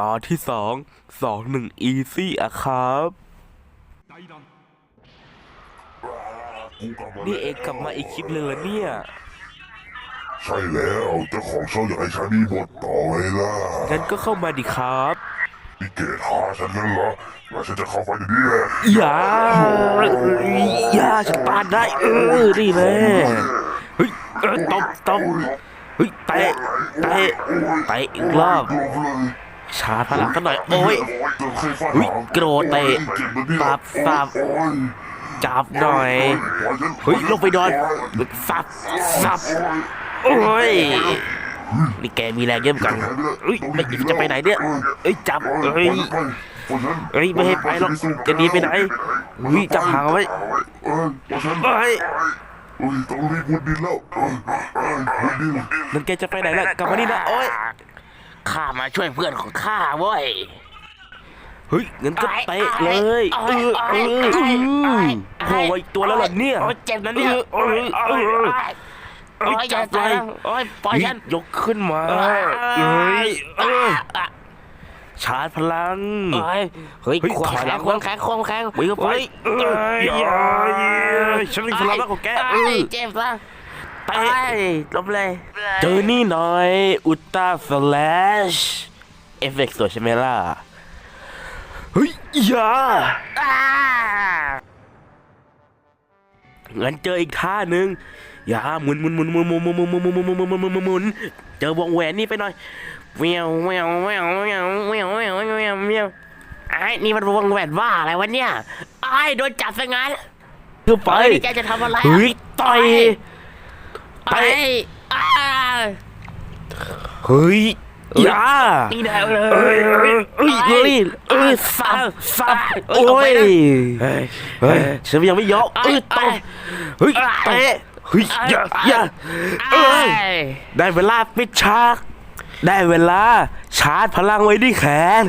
ตอนที่สองสองหนึ่งอีซี่อะครับ นี่เองกลับมาอีกคลิปเลยเหรอเนี่ย ใช่แล้วเจ้าของช่องอยากให้ฉันมีบทต่อไงล่ะงั้นก็เข้ามาดิครับนี่เกตหาฉันนั่นเหรอว่าฉันจะเข้าไปเดี๋ยวนี้แหละอย่าอย่าฉันปาดได้ เออนี่แหละเฮ้ยเออตบตบ เฮ้ยเตะเตะเตะอีกรอบชาพลังกันหน่อยโอ้ยเฮ้ยโกรธเตะจับสับจับหน่อยเฮ้ยลงไปนอนสับสับโอ้ยนี่แกมีแรงเยอะเหมือนกันเฮ้ยไม่จะไปไหนเนี่ยเอ้ยจับเฮ้ยเฮ้ยไม่ให้ไปหรอกจะหนีไปไหนเฮ้ยจับหางไว้เฮ้ย อ้ยต้องรีบมุดดินแล้ววุดดินนั่นแกจะไปไหนล่ะกลับมานี่นะโอ้ยข้ามาช่วยเพื่อนของข้าเว้ยเฮ้ยงั้นก็เตะเลยเออเออเออโผล่มาอีกตัวแล้วเหรอเนี่ยโอ้ยเจ็บนะเนี่ยเออเออเออโอ้ยจัจับเลเลยยโอ้ยปล่อยฉันยกขึ้นมาเฮ้ยเออชาร์จพลังโอ้ยเฮ้ยเฮ้ยควงถอยแขหลันงควงแขนควงแขนวิ่งเข้าไปเอ้ย อย่าฉันมีพลังมากกว่าแกเอเอ้อยเจ็บซะเตะเอ้ยลบเลยเจอนี่หน่อยอุลตร้าสแลชเอฟเฟกต์สวยใช่ไหมล่ะเฮ้ยอย่าอ้างั้นเจออีกท่าหนึ่งอย่าหมุนหมุนหมุนหมุนหมุนหมุนหมุนหมุนหมุนหมุนหมุนหมุนหมุนหมุนหมุนหมุนเจอวงแหวนนี่ไปหน่อยเวียวเวียวเวียวเวียวเวียวเวียวเวียวเวียวไอ้นี่มันวงแหวนว่าอะไรวะเนี่ยไอ้โดนจับซะงั้น คือไปเฮ้ยนี่แกจะทำอะไรอะเฮ้ยต่อยไปอ้าเฮ้ยอย่านี่แนวเลยเอ้ยเอ้ยเอ้ยเอ้ยเอ้ยสับสับโอ้ยเฮ้ยเฮ้ยฉันยังไม่ยอมเอ้ยตบเฮ้ยเตะเฮ้ยอย่าอย่าเอ้ยได้เวลาปิดฉากได้เวลาชาร์จพลังไว้ที่แขน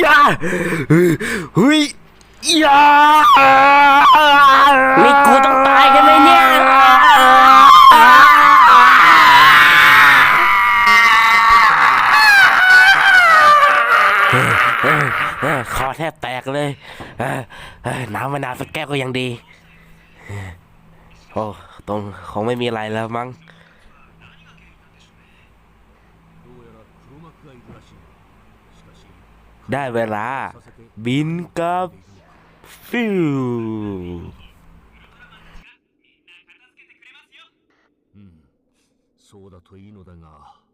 อย่าเฮ้ยอ ย่านี่กูต้องตายกันไหมเนี่ยคอแทบแตกเลยน้ำมะนาวสักแก้วก็ยังดี โอ้ ตรงคงไม่มีอะไรแล้วมั้งได้เวลาบินกับ フィーそうだといいのだが。